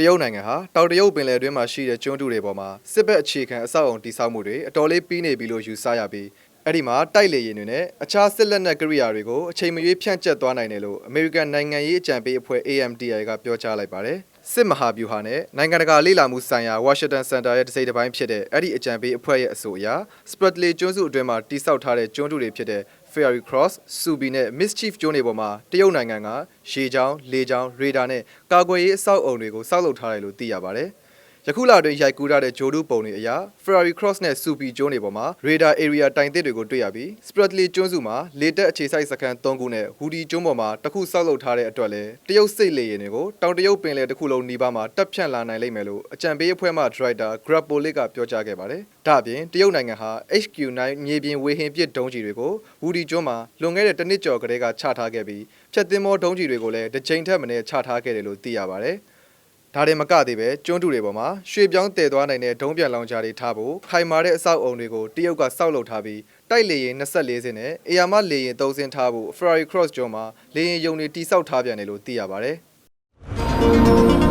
တရုတ်နိုင်ငံဟာတောင်တရုတ်ပင်လယ်အတွင်းမှာရှိတဲ့ကျွန်းတုတွေပေါ်မှာစစ်ဘက်အခြေခံအဆောက်အုံတည်ဆောက်မှုတွေအတော်လေးပြီးနေပြီလို့ယူဆရပြီးအဲ့ဒီမှာတိုက်လေယာဉ်တွေနဲ့အခြားစစ်လက်နက်ကိရိယာတွေကိုအချိန်မရွေးဖြန့်ကျက်သွားနိုင်တယ်လို့အမေရိကန်နိုင်ငံရေးအကြံပေးအဖွဲ့ AMTI ကပြောကြားလိုက်ပါတယ် စစ်မဟာဗျူဟာနဲ့နိုင်ငံတကာလေ့လာမှုဆိုင်ရာ Washington Center ရဲ့တစ်စိတ်တစ်ပိုင်းဖြစ်တဲ့အဲ့ဒီအကြံပေးအဖွဲ့ရဲ့အဆိုအရ Spratly ကျွန်းစုအတွင်းမှာတိစောက်ထားတဲ့ကျွန်းတုတွေဖြစ်တဲ့ Fairy Cross, Subi နဲ့ Mischief ကျွန်းတွေပေါ်မှာတရုတ်နိုင်ငံကရေချောင်း၊လေချောင်း၊ရေဒါနဲ့ကာကွယ်ရေးအဆောက်အုံတွေကိုစောက်လုပ်ထားတယ်လို့သိရပါတယ်။ ယခုလအတွင်းရိုက်ကူးထားတဲ့ဂျိုဒူပုံတွေအရ Ferrari Cross နဲ့ Subi ကျွန်းတွေပေါ်မှာ Radar Area တိုင်သစ်တွေကိုတွေ့ရပြီး Spratly ကျွန်းစုမှာလေတက်အခြေစိုက်စခန်း3ခုနဲ့ Hudi ကျွန်းပေါ်မှာတစ်ခုစောက်လုပ်ထားတဲ့အတွက်လည်းတရုတ်စိတ်လေယာဉ်တွေကိုတောင်တရုတ်ပင်လယ်တစ်ခုလုံးနီးပါးမှာတက်ဖြန့်လာနိုင်လိမ့်မယ်လို့အကြံပေးအဖွဲ့မှ Director Grapolik ကပြောကြားခဲ့ပါတယ်။ဒါ့အပြင်တရုတ်နိုင်ငံဟာ HQ9 မြေပြင်ဝေဟင်ပစ်ဒုံးကျည်တွေကို Hudi ကျွန်းမှာလွန်ခဲ့တဲ့တစ်နှစ်ကျော်ကတည်းကချထားခဲ့ပြီးဖြတ်သင်းမောဒုံးကျည်တွေကိုလည်းတစ်ချိန်ထက်မနည်းချထားခဲ့တယ်လို့သိရပါတယ်။ ဒါတွေမကသေးပဲကျွန်းတူတွေပေါ်မှာရွှေပြောင်းတည်သွားနိုင်တဲ့ဒုံးပြန်လောင်ချာတွေထားဖို့ခိုင်မာတဲ့အဆောက်အုံတွေကိုတရုတ်ကစောက်လုပ်ထားပြီးတိုက်လေရင်24စင်းနဲ့အယာမလေရင်3စင်းထားဖို့ Ferrari Cross ကျွန်းမှာလေရင်ယုံတွေတိစောက်ထားပြန်တယ်လို့သိရပါဗျ။